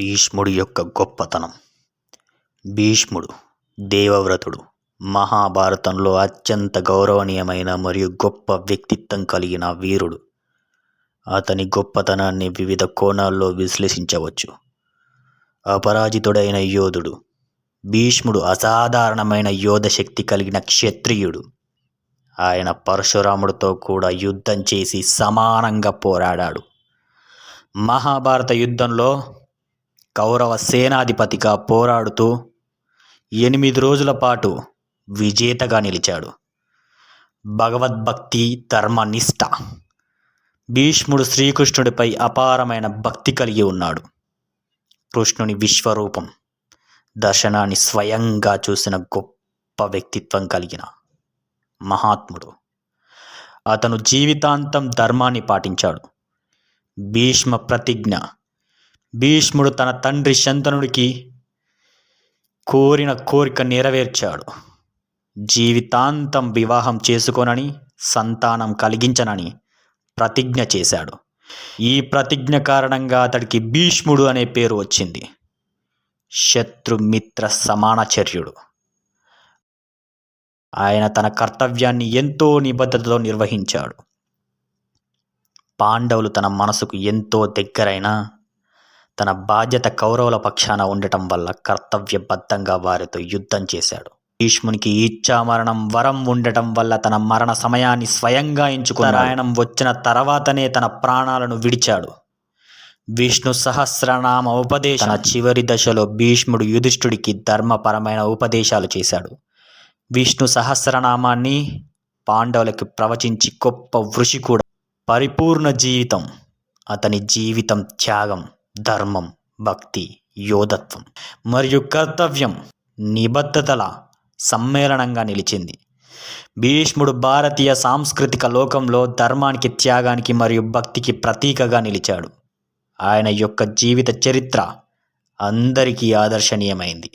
భీష్ముడి యొక్క గొప్పతనం. భీష్ముడు దేవవ్రతుడు మహాభారతంలో అత్యంత గౌరవనీయమైన మరియు గొప్ప వ్యక్తిత్వం కలిగిన వీరుడు. అతని గొప్పతనాన్ని వివిధ కోణాల్లో విశ్లేషించవచ్చు. అపరాజితుడైన యోధుడు భీష్ముడు అసాధారణమైన యోధ శక్తి కలిగిన క్షత్రియుడు. ఆయన పరశురాముడితో కూడా యుద్ధం చేసి సమానంగా పోరాడాడు. మహాభారత యుద్ధంలో కౌరవ సేనాధిపతిగా పోరాడుతూ ఎనిమిది రోజుల పాటు విజేతగా నిలిచాడు. భగవద్భక్తి ధర్మనిష్ట భీష్ముడు శ్రీకృష్ణుడిపై అపారమైన భక్తి కలిగి ఉన్నాడు. కృష్ణుని విశ్వరూపం దర్శనాన్ని స్వయంగా చూసిన గొప్ప వ్యక్తిత్వం కలిగిన మహాత్ముడు. అతను జీవితాంతం ధర్మాన్ని పాటించాడు. భీష్మ ప్రతిజ్ఞ భీష్ముడు తన తండ్రి శంతనుడికి కోరిన కోరిక నెరవేర్చాడు. జీవితాంతం వివాహం చేసుకోనని సంతానం కలిగించనని ప్రతిజ్ఞ చేశాడు. ఈ ప్రతిజ్ఞ కారణంగా అతడికి భీష్ముడు అనే పేరు వచ్చింది. శత్రుమిత్ర సమానచర్యుడు. ఆయన తన కర్తవ్యాన్ని ఎంతో నిబద్ధతతో నిర్వహించాడు. పాండవులు తన మనసుకు ఎంతో దగ్గరైన తన బాధ్యత కౌరవుల పక్షాన ఉండటం వల్ల కర్తవ్యబద్ధంగా వారితో యుద్ధం చేశాడు. భీష్మునికి ఇచ్చామరణం వరం ఉండటం వల్ల తన మరణ సమయాన్ని స్వయంగా ఎంచుకున్న రాయణం వచ్చిన తర్వాతనే తన ప్రాణాలను విడిచాడు. విష్ణు సహస్రనామ ఉపదేశం. చివరి దశలో భీష్ముడు యుధిష్ఠుడికి ధర్మపరమైన ఉపదేశాలు చేశాడు. విష్ణు సహస్రనామాన్ని పాండవులకు ప్రవచించి గొప్ప వృషి కూడా. పరిపూర్ణ జీవితం. అతని జీవితం త్యాగం. ధర్మం భక్తి యోధత్వం మరియు కర్తవ్యం నిబద్ధతల సమ్మేళనంగా నిలిచింది. భీష్ముడు భారతీయ సాంస్కృతిక లోకంలో ధర్మానికి త్యాగానికి మరియు భక్తికి ప్రతీకగా నిలిచాడు. ఆయన యొక్క జీవిత చరిత్ర అందరికీ ఆదర్శనీయమైంది.